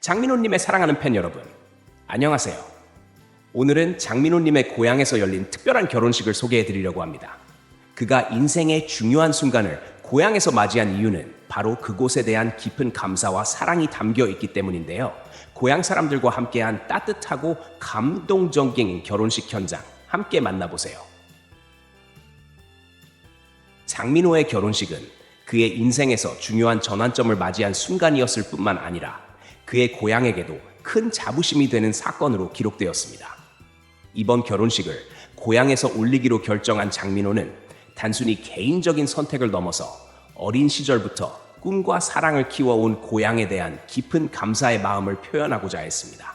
장민호님의 사랑하는 팬 여러분, 안녕하세요. 오늘은 장민호님의 고향에서 열린 특별한 결혼식을 소개해 드리려고 합니다. 그가 인생의 중요한 순간을 고향에서 맞이한 이유는 바로 그곳에 대한 깊은 감사와 사랑이 담겨 있기 때문인데요. 고향 사람들과 함께한 따뜻하고 감동적인 결혼식 현장 함께 만나보세요. 장민호의 결혼식은 그의 인생에서 중요한 전환점을 맞이한 순간이었을 뿐만 아니라 그의 고향에게도 큰 자부심이 되는 사건으로 기록되었습니다. 이번 결혼식을 고향에서 올리기로 결정한 장민호는 단순히 개인적인 선택을 넘어서 어린 시절부터 꿈과 사랑을 키워온 고향에 대한 깊은 감사의 마음을 표현하고자 했습니다.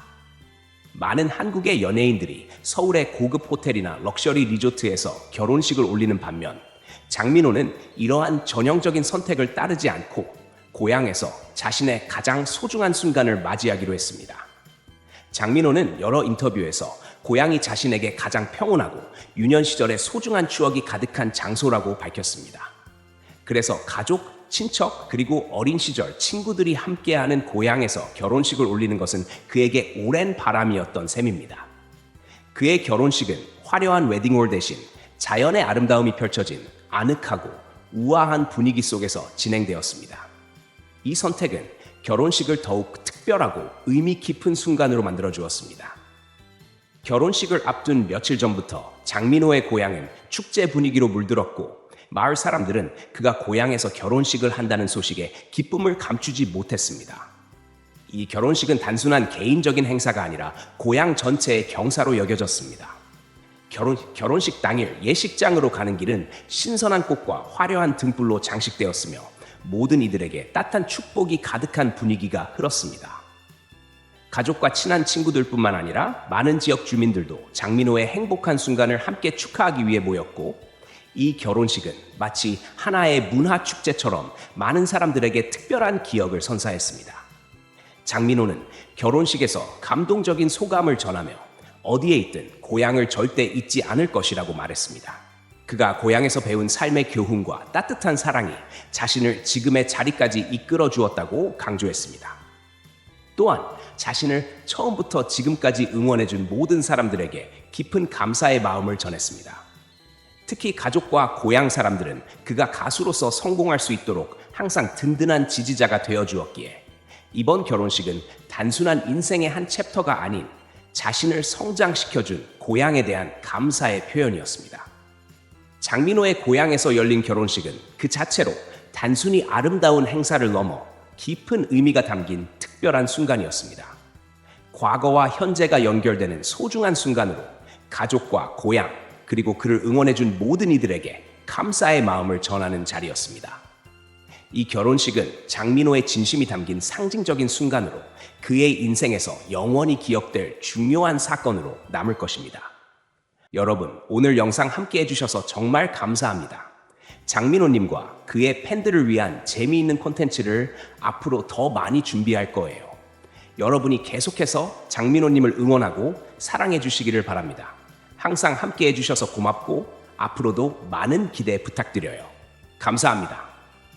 많은 한국의 연예인들이 서울의 고급 호텔이나 럭셔리 리조트에서 결혼식을 올리는 반면 장민호는 이러한 전형적인 선택을 따르지 않고 고향에서 자신의 가장 소중한 순간을 맞이하기로 했습니다. 장민호는 여러 인터뷰에서 고향이 자신에게 가장 평온하고 유년 시절의 소중한 추억이 가득한 장소라고 밝혔습니다. 그래서 가족, 친척, 그리고 어린 시절 친구들이 함께하는 고향에서 결혼식을 올리는 것은 그에게 오랜 바람이었던 셈입니다. 그의 결혼식은 화려한 웨딩홀 대신 자연의 아름다움이 펼쳐진 아늑하고 우아한 분위기 속에서 진행되었습니다. 이 선택은 결혼식을 더욱 특별하고 의미 깊은 순간으로 만들어 주었습니다. 결혼식을 앞둔 며칠 전부터 장민호의 고향은 축제 분위기로 물들었고 마을 사람들은 그가 고향에서 결혼식을 한다는 소식에 기쁨을 감추지 못했습니다. 이 결혼식은 단순한 개인적인 행사가 아니라 고향 전체의 경사로 여겨졌습니다. 결혼, 결혼식 당일 예식장으로 가는 길은 신선한 꽃과 화려한 등불로 장식되었으며 모든 이들에게 따뜻한 축복이 가득한 분위기가 흘렀습니다. 가족과 친한 친구들뿐만 아니라 많은 지역 주민들도 장민호의 행복한 순간을 함께 축하하기 위해 모였고 이 결혼식은 마치 하나의 문화 축제처럼 많은 사람들에게 특별한 기억을 선사했습니다. 장민호는 결혼식에서 감동적인 소감을 전하며 어디에 있든 고향을 절대 잊지 않을 것이라고 말했습니다. 그가 고향에서 배운 삶의 교훈과 따뜻한 사랑이 자신을 지금의 자리까지 이끌어 주었다고 강조했습니다. 또한 자신을 처음부터 지금까지 응원해 준 모든 사람들에게 깊은 감사의 마음을 전했습니다. 특히 가족과 고향 사람들은 그가 가수로서 성공할 수 있도록 항상 든든한 지지자가 되어 주었기에 이번 결혼식은 단순한 인생의 한 챕터가 아닌 자신을 성장시켜준 고향에 대한 감사의 표현이었습니다. 장민호의 고향에서 열린 결혼식은 그 자체로 단순히 아름다운 행사를 넘어 깊은 의미가 담긴 특별한 순간이었습니다. 과거와 현재가 연결되는 소중한 순간으로 가족과 고향, 그리고 그를 응원해준 모든 이들에게 감사의 마음을 전하는 자리였습니다. 이 결혼식은 장민호의 진심이 담긴 상징적인 순간으로 그의 인생에서 영원히 기억될 중요한 사건으로 남을 것입니다. 여러분, 오늘 영상 함께 해주셔서 정말 감사합니다. 장민호님과 그의 팬들을 위한 재미있는 콘텐츠를 앞으로 더 많이 준비할 거예요. 여러분이 계속해서 장민호님을 응원하고 사랑해 주시기를 바랍니다. 항상 함께 해주셔서 고맙고 앞으로도 많은 기대 부탁드려요. 감사합니다.